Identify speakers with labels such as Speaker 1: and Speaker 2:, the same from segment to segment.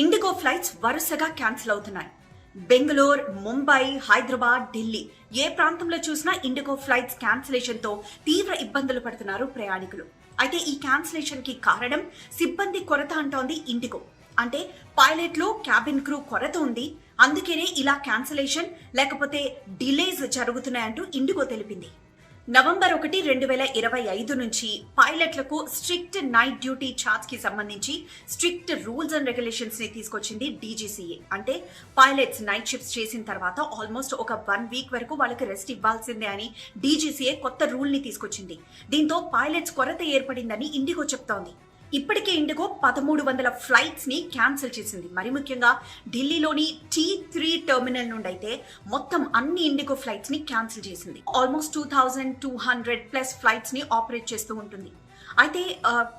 Speaker 1: IndiGo flights వరుసగా cancel అవుతున్నాయి. బెంగళూరు ముంబై హైదరాబాద్ ఢిల్లీ ఏ ప్రాంతంలో చూసినా ఇండిగో ఫ్లైట్స్ క్యాన్సిలేషన్తో తీవ్ర ఇబ్బందులు పడుతున్నారు ప్రయాణికులు. అయితే ఈ క్యాన్సిలేషన్కి కారణం సిబ్బంది కొరత అంటోంది ఇండిగో అంటే పైలట్లు క్యాబిన్ క్రూ కొరత ఉంది. అందుకనే ఇలా క్యాన్సిలేషన్ లేకపోతే డిలేస్ జరుగుతున్నాయంటూ ఇండిగో తెలిపింది. నవంబర్ ఒకటి రెండు వేల ఇరవై ఐదు నుంచి పైలట్లకు స్ట్రిక్ట్ నైట్ డ్యూటీ ఛార్జ్కి సంబంధించి స్ట్రిక్ట్ రూల్స్ అండ్ రెగ్యులేషన్స్ని తీసుకొచ్చింది డీజీసీఏ. అంటే పైలట్స్ నైట్ షిఫ్ట్స్ చేసిన తర్వాత ఆల్మోస్ట్ ఒక వన్ వీక్ వరకు వాళ్ళకి రెస్ట్ ఇవ్వాల్సిందే అని డీజీసీఏ కొత్త రూల్ని తీసుకొచ్చింది. దీంతో పైలట్స్ కొరత ఏర్పడిందని ఇండిగో చెప్తోంది. ఇప్పటికే ఇండిగో పదమూడు వందల ఫ్లైట్స్ని క్యాన్సిల్ చేసింది. మరి ముఖ్యంగా ఢిల్లీలోని టీ త్రీ టెర్మినల్ నుండి అయితే మొత్తం అన్ని ఇండిగో ఫ్లైట్స్ని క్యాన్సిల్ చేసింది. Almost two thousand two hundred plus ఫ్లైట్స్ని operate చేస్తూ ఉంటుంది. అయితే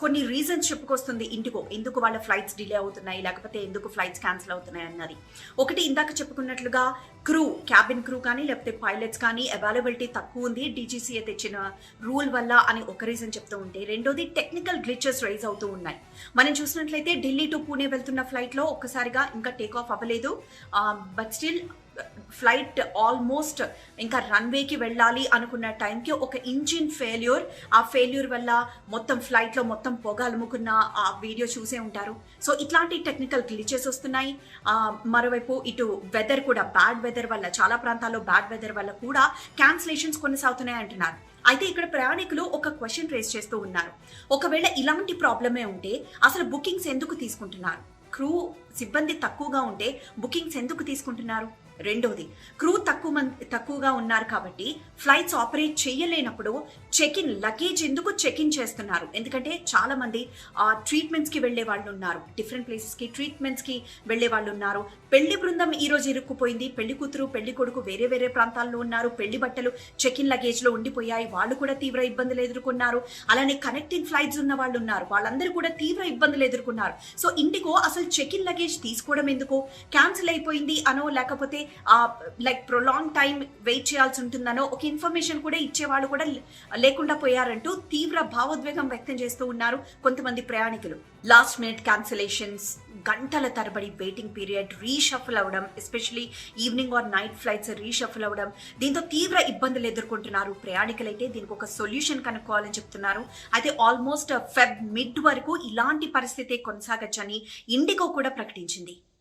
Speaker 1: కొన్ని రీజన్స్ చెప్పుకొస్తుంది ఇండిగో ఎందుకు వాళ్ళ ఫ్లైట్స్ డిలే అవుతున్నాయి లేకపోతే ఎందుకు ఫ్లైట్స్ క్యాన్సిల్ అవుతున్నాయి అన్నది. ఒకటి ఇందాక చెప్పుకున్నట్లుగా క్రూ క్యాబిన్ క్రూ కానీ లేకపోతే పైలట్స్ కానీ అవైలబిలిటీ తక్కువ ఉంది. డీజీసీఏ తెచ్చిన రూల్ వల్ల అని ఒక రీజన్ చెప్తూ ఉంటే రెండోది టెక్నికల్ గ్లిచెస్ రైజ్ అవుతూ ఉన్నాయి. మనం చూసినట్లయితే ఢిల్లీ టు పూణే వెళ్తున్న ఫ్లైట్లో ఒక్కసారిగా ఇంకా టేక్ ఆఫ్ అవ్వలేదు. బట్ స్టిల్ ఫ్లైట్ ఆల్మోస్ట్ ఇంకా రన్వేకి వెళ్ళాలి అనుకున్న టైంకి ఒక ఇంజిన్ ఫెయిల్యూర్. ఆ ఫెయిల్యూర్ వల్ల మొత్తం ఫ్లైట్లో మొత్తం పొగ అలుముకున్న ఆ వీడియో చూసే ఉంటారు. సో ఇట్లాంటి టెక్నికల్ గ్లిచెస్ వస్తున్నాయి. మరోవైపు ఇటు వెదర్ కూడా బ్యాడ్ వెదర్ వల్ల చాలా ప్రాంతాల్లో బ్యాడ్ వెదర్ వల్ల కూడా క్యాన్సిలేషన్స్ కొనసాగుతున్నాయి అంటున్నారు. అయితే ఇక్కడ ప్రయాణికులు ఒక క్వశ్చన్ రేస్ చేస్తూ ఉన్నారు. ఒకవేళ ఇలాంటి ప్రాబ్లమే ఉంటే అసలు బుకింగ్స్ ఎందుకు తీసుకుంటున్నారు? క్రూ సిబ్బంది తక్కువగా ఉంటే బుకింగ్స్ ఎందుకు తీసుకుంటున్నారు? రెండోది క్రూ తక్కువ మంది తక్కువగా ఉన్నారు కాబట్టి ఫ్లైట్స్ ఆపరేట్ చేయలేనప్పుడు చెక్ ఇన్ లగేజ్ ఎందుకు చెక్ ఇన్ చేస్తున్నారు? ఎందుకంటే చాలా మంది ఆ వెళ్ళే వాళ్ళు ఉన్నారు. డిఫరెంట్ ప్లేసెస్కి ట్రీట్మెంట్స్కి వెళ్ళే వాళ్ళు ఉన్నారు. పెళ్ళి బృందం ఈ రోజు ఇరుక్కుపోయింది. పెళ్ళి కూతురు పెళ్ళి కొడుకు వేరే వేరే ప్రాంతాల్లో ఉన్నారు. పెళ్ళి బట్టలు చెక్ ఇన్ లగేజ్లో ఉండిపోయాయి. వాళ్ళు కూడా తీవ్ర ఇబ్బందులు ఎదుర్కొన్నారు. అలానే కనెక్టింగ్ ఫ్లైట్స్ ఉన్న వాళ్ళు ఉన్నారు. వాళ్ళందరూ కూడా తీవ్ర ఇబ్బందులు ఎదుర్కొన్నారు. సో ఇండిగో అసలు చెక్ ఇన్ లగేజ్ తీసుకోవడం ఎందుకు? క్యాన్సిల్ అయిపోయింది అనో లేకపోతే లైక్ ప్రొలాంగ్ టైం వెయిట్ చేయాల్సి ఉంటుందనో ఒక ఇన్ఫర్మేషన్ కూడా ఇచ్చేవాళ్ళు కూడా లేకుండా పోయారంటూ తీవ్ర భావోద్వేగం వ్యక్తం చేస్తూ ఉన్నారు కొంతమంది ప్రయాణికులు. లాస్ట్ మినిట్ క్యాన్సిలేషన్స్ గంటల తరబడి వెయిటింగ్ పీరియడ్ రీషఫల్ అవ్వడం especially evening or night flights reshuffle అవ్వడం దీంతో తీవ్ర ఇబ్బందులు ఎదుర్కొంటున్నారు ప్రయాణికులైతే. దీనికి ఒక సొల్యూషన్ కనుక్కోవాలని చెప్తున్నారు. అయితే ఆల్మోస్ట్ ఫెబ్ మిడ్ వరకు ఇలాంటి పరిస్థితి కొనసాగచ్చని ఇండిగో కూడా ప్రకటించింది.